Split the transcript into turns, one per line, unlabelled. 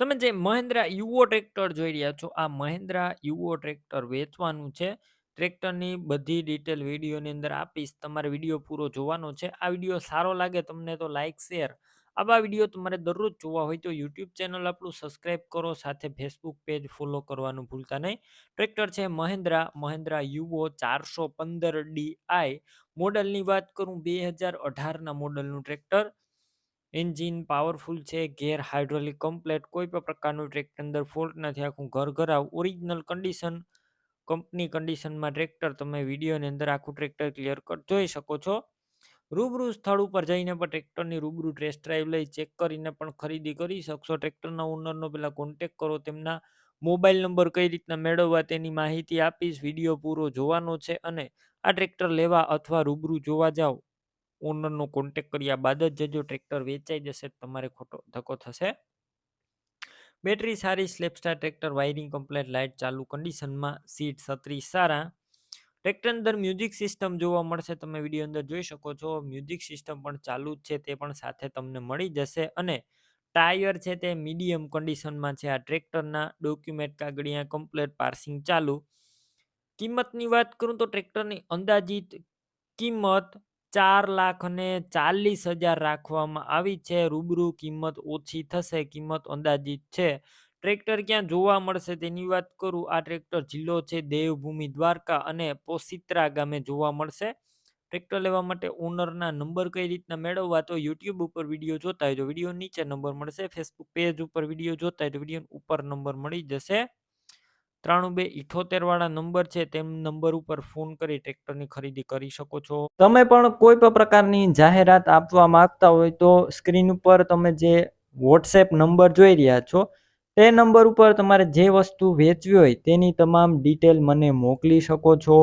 તમે જે મહેન્દ્રા યુવો ટ્રેક્ટર જોઈ રહ્યા છો, આ મહેન્દ્રા યુવો ટ્રેક્ટર વેચવાનું છે. ટ્રેક્ટરની બધી ડિટેલ વિડીયોની અંદર આપીશ. તમારે વીડિયો પૂરો જોવાનો છે. આ વીડિયો સારો લાગે તમને તો લાઇક શેર. આવા વીડિયો તમારે દરરોજ જોવા હોય તો યુટ્યુબ ચેનલ આપણું સબસ્ક્રાઇબ કરો. સાથે ફેસબુક પેજ ફોલો કરવાનું ભૂલતા નહીં. ટ્રેક્ટર છે મહેન્દ્રા, મહેન્દ્રા યુવો ચારસો પંદર ડીઆઈ. મોડલની વાત કરું બે હજાર અઢારના મોડલનું ટ્રેક્ટર. એન્જિન પાવરફુલ છે, ગેર હાઇડ્રોલિક કમ્પ્લેટ, કોઈ પણ પ્રકારનું ટ્રેક્ટર અંદર ફોલ્ટ નથી આખું ઘર ઘરાવ. ઓરિજિનલ કન્ડિશન, કંપની કન્ડિશનમાં ટ્રેક્ટર, તમે વિડીયોની અંદર આખું ટ્રેક્ટર ક્લિયર કટ જોઈ શકો છો. રૂબરૂ સ્થળ ઉપર જઈને પણ ટ્રેક્ટરની રૂબરૂ ટેસ્ટ ડ્રાઈવ લઈ ચેક કરીને પણ ખરીદી કરી શકશો. ટ્રેક્ટરના ઓનરનો પહેલાં કોન્ટેક કરો, તેમના મોબાઈલ નંબર કઈ રીતના મેળવવા તેની માહિતી આપીશ. વીડિયો પૂરો જોવાનો છે અને આ ટ્રેક્ટર લેવા અથવા રૂબરૂ જોવા જાઓ. ઓનરનો કોન્ટેક કર્યા બાદ જ જજો ટ્રેક્ટર વેચાઈ જશે તમારે ખોટો ધક્કો થશે. બેટરી સારી સ્લેપસ્ટાર ટ્રેક્ટર વાયરિંગ કમ્પ્લેટ લાઇટ ચાલુ કન્ડિશનમાં સીટ છત્રી સારા. ટ્રેક્ટર અંદર મ્યુઝિક સિસ્ટમ જોવા મળશે, તમે વીડિયો અંદર જોઈ શકો છો. મ્યુઝિક સિસ્ટમ પણ ચાલુ જ છે, તે પણ સાથે તમને મળી જશે. અને ટાયર છે તે મીડિયમ કન્ડિશનમાં છે. આ ટ્રેક્ટરના ડોક્યુમેન્ટ કાગળિયા કમ્પ્લેટ પાર્સિંગ ચાલુ. કિંમતની વાત કરું તો ટ્રેક્ટરની અંદાજિત કિંમત ચાર લાખ અને ચાલીસ હજાર રાખવામાં આવી છે. રૂબરૂ કિંમત ઓછી થશે, કિંમત અંદાજિત છે. ટ્રેક્ટર ક્યાં જોવા મળશે તેની વાત કરું? આ ટ્રેક્ટર જિલ્લો છે, દેવભૂમિ, દ્વારકા અને પોસિત્રા ગામે જોવા મળશે. ટ્રેક્ટર લેવા માટે ઓનરના નંબર કઈ રીતના મેળવવા તો યુટ્યુબ ઉપર વીડિયો જોતા હોય તો વીડિયો નીચે નંબર મળશે ફેસબુક પેજ ઉપર વીડિયો જોતા હોય તો વીડિયો ઉપર નંબર મળી જશે. ત્રાણું બે ઇઠોતેર વાળા નંબર છે, તેમ નંબર ઉપર ફોન કરી ટ્રેક્ટરની ખરીદી કરી શકો છો. તમે પણ કોઈ પણ પ્રકારની જાહેરાત આપવા માંગતા હોય તો સ્ક્રીન ઉપર તમે જે વોટ્સએપ નંબર જોઈ રહ્યા છો, તે નંબર ઉપર તમારે જે વસ્તુ વેચવી હોય તેની તમામ ડિટેલ મને મોકલી શકો છો.